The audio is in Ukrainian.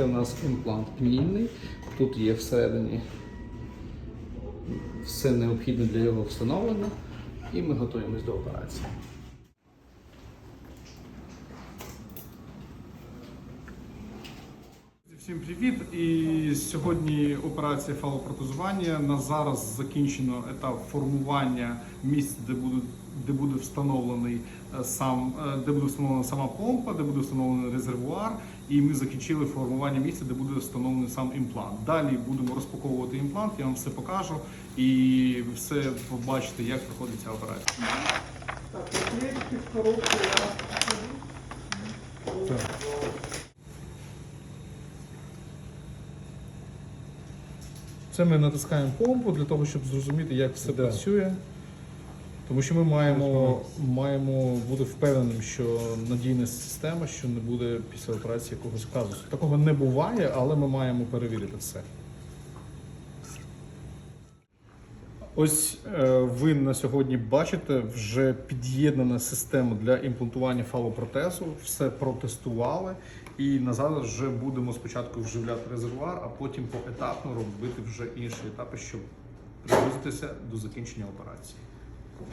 Це у нас імплант пнійний. Тут є всередині все необхідне для його встановлення. І ми готуємось до операції. Всім привіт! І сьогодні операція фалопротезування. На зараз закінчено етап формування місця, де буде, де буде встановлений е, сам, е, де буде встановлена сама помпа, де буде встановлений резервуар. І ми закінчили формування місця, де буде встановлений сам імплант. Далі будемо розпаковувати імплант, я вам все покажу і все побачите, як проходить ця операція. Так, Це ми натискаємо помпу для того, щоб зрозуміти, як все Да. працює. Тому що ми маємо, маємо бути впевненим, що надійна система, що не буде після операції якогось казусу. Такого не буває, але ми маємо перевірити все. Ось е, ви на сьогодні бачите вже під'єднана система для імплантування фалопротезу. Все протестували. І назад вже будемо спочатку вживляти резервуар, а потім поетапно робити вже інші етапи, щоб приблизитися до закінчення операції.